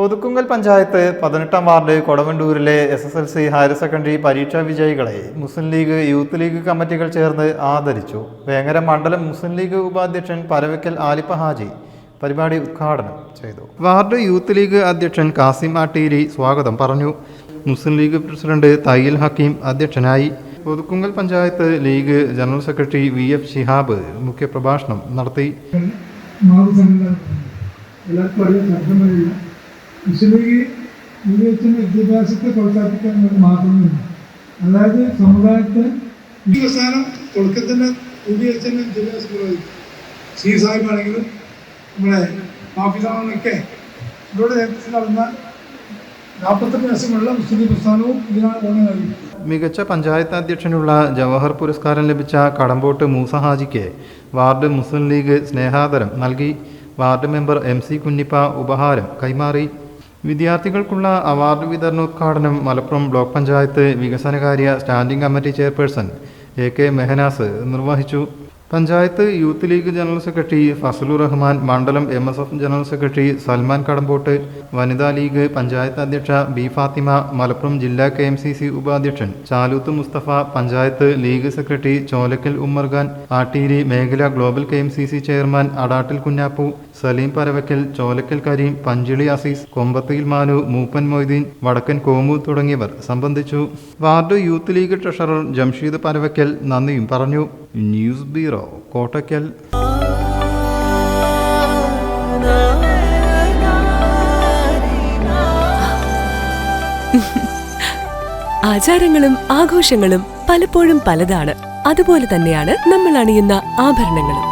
ഒതുക്കുങ്കൽ പഞ്ചായത്ത് പതിനെട്ടാം ward കൊടവണ്ടൂരിലെ S S L C higher secondary പരീക്ഷാ വിജയികളെ മുസ്ലിം ലീഗ് യൂത്ത് ലീഗ് കമ്മിറ്റികൾ ചേർന്ന് ആദരിച്ചു. വേങ്ങര മണ്ഡലം മുസ്ലിം ലീഗ് ഉപാധ്യക്ഷൻ പരവയ്ക്കൽ ആലിപ്പ ഹാജി പരിപാടി ഉദ്ഘാടനം ചെയ്തു. വാർഡ് യൂത്ത് ലീഗ് അധ്യക്ഷൻ കാസിം ആട്ടീരി സ്വാഗതം പറഞ്ഞു. മുസ്ലിം ലീഗ് പ്രസിഡന്റ് തയ്യൽ ഹക്കീം അധ്യക്ഷനായി. Othukkungal panchayat league general secretary V F Shihab മുഖ്യപ്രഭാഷണം നടത്തി. മുസ്ലിം ലീഗ് യുവജന വിദ്യാഭ്യാസത്തെ പ്രോത്സാഹിപ്പിക്കാൻ വേണ്ടി മാത്രമേ അതായത് സമുദായത്തെ അവസാനം പ്രസ്ഥാനം തുടക്കത്തിന്റെ യുവജന വിദ്യാഭ്യാസ പുരോഗതി സി സാഹിബാണെങ്കിലും നമ്മുടെ ഹാഫിസാണെന്നൊക്കെ ഇവരുടെ നേതൃത്വത്തിൽ നടന്ന മുസ്ലിം പ്രസ്ഥാനവും നൽകി മികച്ച പഞ്ചായത്ത് അധ്യക്ഷനുള്ള ജവഹർ പുരസ്കാരം ലഭിച്ച കടമ്പോട്ട് മൂസ ഹാജിക്ക് വാർഡ് മുസ്ലിം ലീഗ് സ്നേഹാദരം നൽകി. Ward member M C Kunhippa ഉപഹാരം കൈമാറി. വിദ്യാർത്ഥികൾക്കുള്ള അവാർഡ് വിതരണോദ്ഘാടനം മലപ്പുറം ബ്ലോക്ക് പഞ്ചായത്ത് വികസനകാര്യ standing committee chairperson A K Mehnas നിർവഹിച്ചു. Panchayat youth league general secretary Fasalu Rahman മണ്ഡലം M S F general secretary Salman Kadampott വനിതാ ലീഗ് പഞ്ചായത്ത് അധ്യക്ഷ ബി ഫാത്തിമ മലപ്പുറം ജില്ലാ കെ എം സി സി ഉപാധ്യക്ഷൻ ചാലൂത്ത് മുസ്തഫ പഞ്ചായത്ത് ലീഗ് സെക്രട്ടറി ചോലക്കൽ ഉമ്മർഖാൻ ആട്ടീരി മേഖല global K M C C chairman Adattil Kunhappu Saleem Paravakkal Cholakkal Kareem Panchili Azeez Kombathiyil Manu Mooppan Moideen Vadakkan Komu തുടങ്ങിയവർ സംബന്ധിച്ചു. Ward youth league treasurer Jamsheed Paravakkal നന്ദിയും പറഞ്ഞു. News bureau Kottakkal. ആചാരങ്ങളും ആഘോഷങ്ങളും പലപ്പോഴും പലതാണ്. അതുപോലെ തന്നെയാണ് നമ്മൾ അണിയുന്ന ആഭരണങ്ങളും.